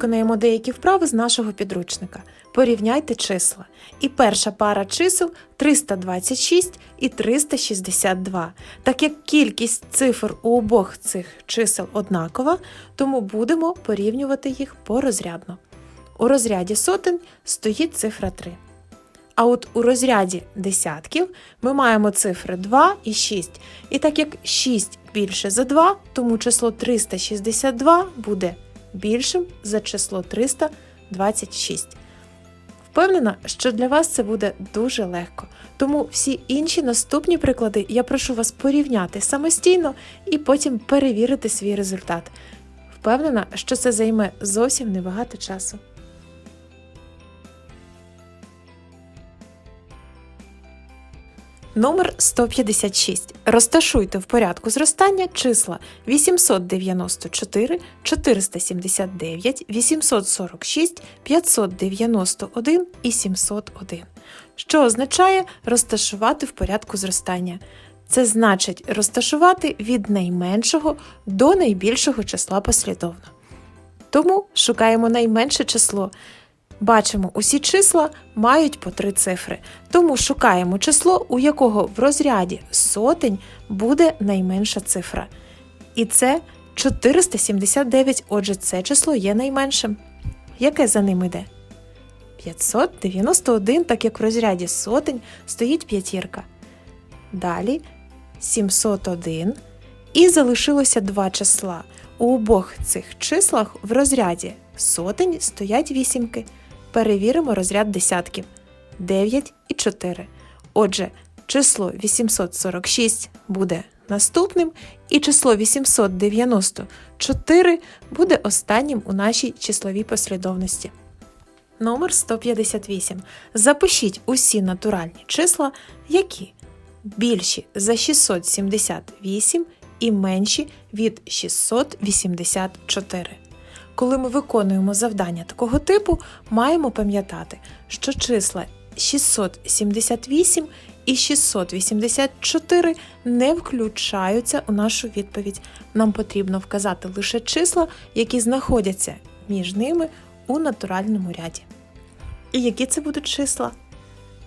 Виконаємо деякі вправи з нашого підручника. Порівняйте числа. І перша пара чисел 326 і 362. Так як кількість цифр у обох цих чисел однакова, тому будемо порівнювати їх порозрядно. У розряді сотень стоїть цифра 3. А от у розряді десятків ми маємо цифри 2 і 6. І так як 6 більше за 2, тому число 362 буде більшим за число 326. Впевнена, що для вас це буде дуже легко. Тому всі інші наступні приклади я прошу вас порівняти самостійно і потім перевірити свій результат. Впевнена, що це займе зовсім небагато часу. Номер 156. Розташуйте в порядку зростання числа 894, 479, 846, 591 і 701, що означає розташувати в порядку зростання. Це значить розташувати від найменшого до найбільшого числа послідовно. Тому шукаємо найменше число. Бачимо, усі числа мають по три цифри, тому шукаємо число, у якого в розряді сотень буде найменша цифра. І це 479, отже, це число є найменшим. Яке за ним йде? 591, так як в розряді сотень стоїть п'ятірка. Далі 701. І залишилося два числа. У обох цих числах в розряді сотень стоять вісімки. Перевіримо розряд десятків 9 і 4. Отже, число 846 буде наступним, і число 894 буде останнім у нашій числовій послідовності. Номер 158. Запишіть усі натуральні числа, які більші за 678 і менші від 684. Коли ми виконуємо завдання такого типу, маємо пам'ятати, що числа 678 і 684 не включаються у нашу відповідь. Нам потрібно вказати лише числа, які знаходяться між ними у натуральному ряді. І які це будуть числа?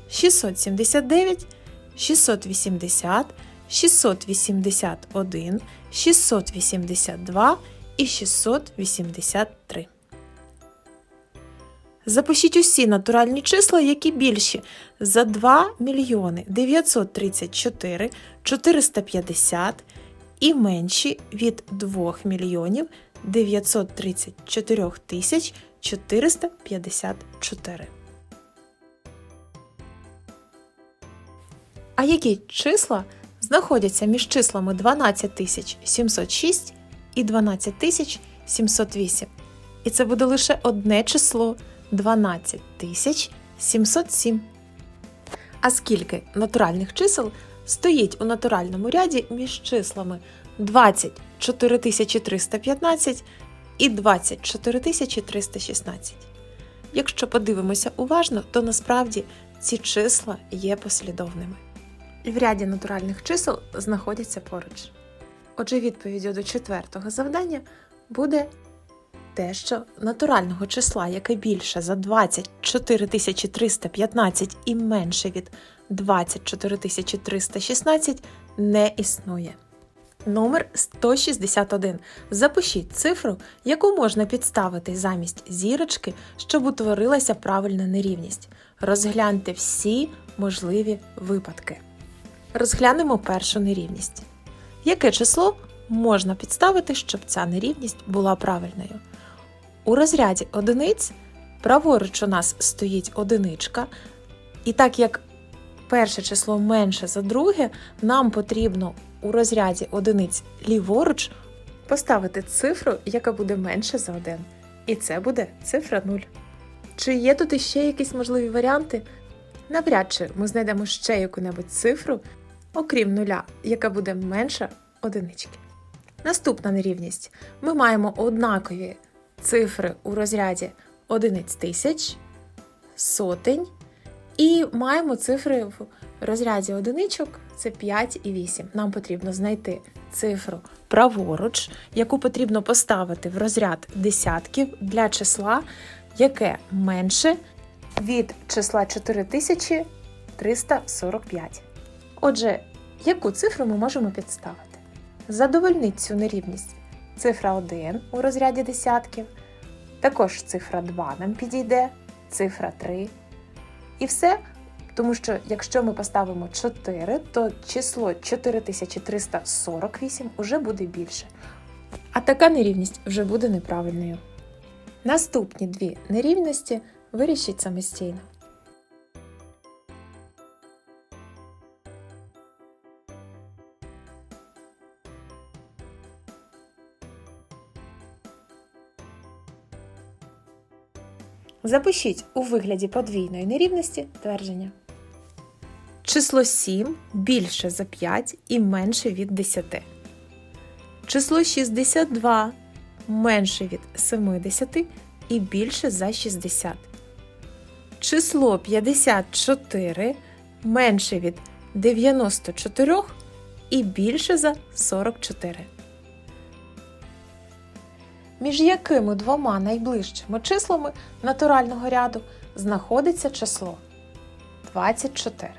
679, 680, 681, 682 і 683. Запишіть усі натуральні числа, які більші за 2 мільйони 934 450 і менші від 2 мільйонів 934 тисяч 454. А які числа знаходяться між числами 12706 і 12708. І це буде лише одне число 12707. А скільки натуральних чисел стоїть у натуральному ряді між числами 24315 і 24316? Якщо подивимося уважно, то насправді ці числа є послідовними. І в ряді натуральних чисел знаходяться поруч. Отже, відповіддю до четвертого завдання буде те, що натурального числа, яке більше за 24 315 і менше від 24 316, не існує. Номер 161. Запишіть цифру, яку можна підставити замість зірочки, щоб утворилася правильна нерівність. Розгляньте всі можливі випадки. Розглянемо першу нерівність. Яке число можна підставити, щоб ця нерівність була правильною? У розряді одиниць праворуч у нас стоїть одиничка, і так як перше число менше за друге, нам потрібно у розряді одиниць ліворуч поставити цифру, яка буде менше за 1. І це буде цифра 0. Чи є тут іще якісь можливі варіанти? Навряд чи ми знайдемо ще яку-небудь цифру, окрім нуля, яка буде менша одинички. Наступна нерівність. Ми маємо однакові цифри у розряді одиниць тисяч, сотень, і маємо цифри в розряді одиничок це 5 і 8. Нам потрібно знайти цифру праворуч, яку потрібно поставити в розряд десятків для числа, яке менше від числа 4345. Отже, яку цифру ми можемо підставити? Задовольнить цю нерівність цифра 1 у розряді десятків, також цифра 2 нам підійде, цифра 3. І все, тому що якщо ми поставимо 4, то число 4348 вже буде більше. А така нерівність вже буде неправильною. Наступні дві нерівності вирішіть самостійно. Запишіть у вигляді подвійної нерівності твердження. Число 7 більше за 5 і менше від 10. Число 62 менше від 70 і більше за 60. Число 54 менше від 94 і більше за 44. Між якими двома найближчими числами натурального ряду знаходиться число 24.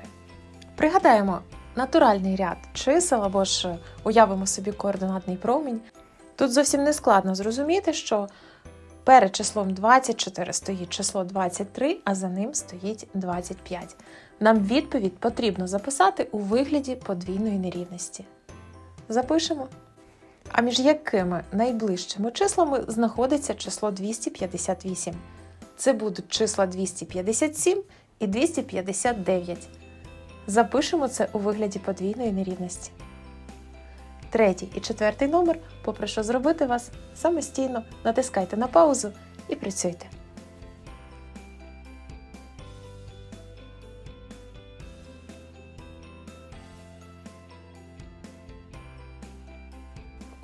Пригадаємо натуральний ряд чисел або ж уявимо собі координатний промінь. Тут зовсім не складно зрозуміти, що перед числом 24 стоїть число 23, а за ним стоїть 25. Нам відповідь потрібно записати у вигляді подвійної нерівності. Запишемо. А між якими найближчими числами знаходиться число 258? Це будуть числа 257 і 259. Запишемо це у вигляді подвійної нерівності. Третій і четвертий номер попрошу зробити вас самостійно. Натискайте на паузу і працюйте.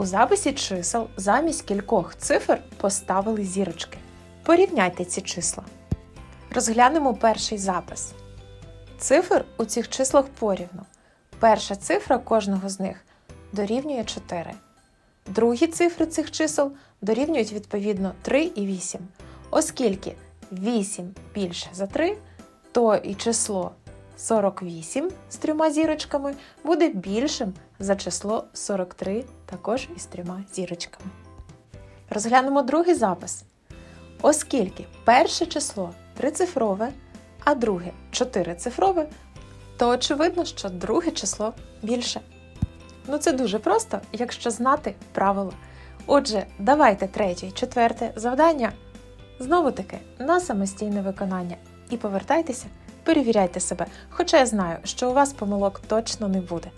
У записі чисел замість кількох цифр поставили зірочки. Порівняйте ці числа. Розглянемо перший запис. Цифр у цих числах порівну. Перша цифра кожного з них дорівнює 4. Другі цифри цих чисел дорівнюють відповідно 3 і 8. Оскільки 8 більше за 3, то і число 48 з трьома зірочками буде більшим за число 43 також із трьома зірочками. Розглянемо другий запис. Оскільки перше число трицифрове, а друге чотирицифрове, то очевидно, що друге число більше. Ну це дуже просто, якщо знати правило. Отже, давайте третє і четверте завдання знову таки на самостійне виконання. І повертайтеся, перевіряйте себе, хоча я знаю, що у вас помилок точно не буде.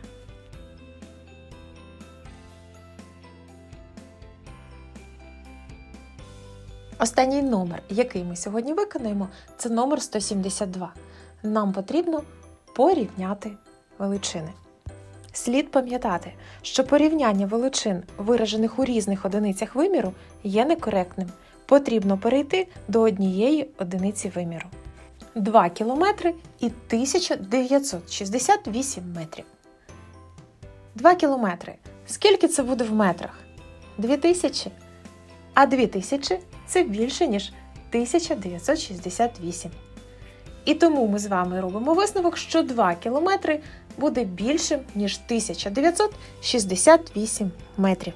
Останній номер, який ми сьогодні виконаємо, це номер 172. Нам потрібно порівняти величини. Слід пам'ятати, що порівняння величин, виражених у різних одиницях виміру, є некоректним. Потрібно перейти до однієї одиниці виміру. 2 кілометри і 1968 метрів. 2 кілометри. Скільки це буде в метрах? 2000. А 2000 це більше, ніж 1968. І тому ми з вами робимо висновок, що 2 кілометри буде більшим, ніж 1968 метрів.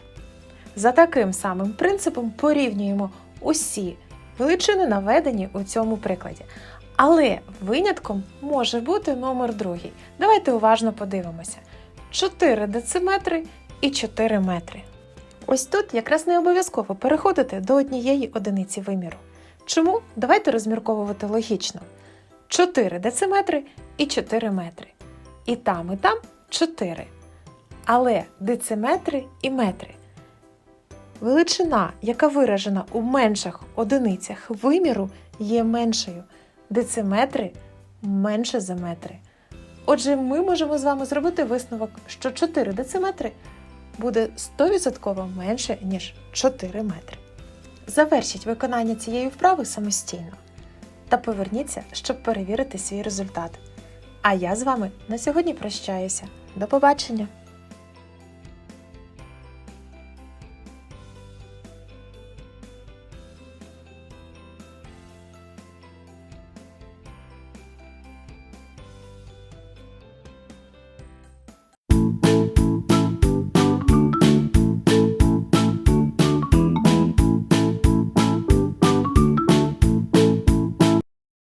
За таким самим принципом порівнюємо усі величини, наведені у цьому прикладі. Але винятком може бути номер другий. Давайте уважно подивимося: 4 дециметри і 4 метри. Ось тут якраз не обов'язково переходити до однієї одиниці виміру. Чому? Давайте розмірковувати логічно. 4 дециметри і 4 метри. І там, і там 4. Але дециметри і метри. Величина, яка виражена у менших одиницях виміру, є меншою. Дециметри менше за метри. Отже, ми можемо з вами зробити висновок, що 4 дециметри буде 100% менше, ніж 4 метри. Завершіть виконання цієї вправи самостійно та поверніться, щоб перевірити свій результат. А я з вами на сьогодні прощаюся. До побачення!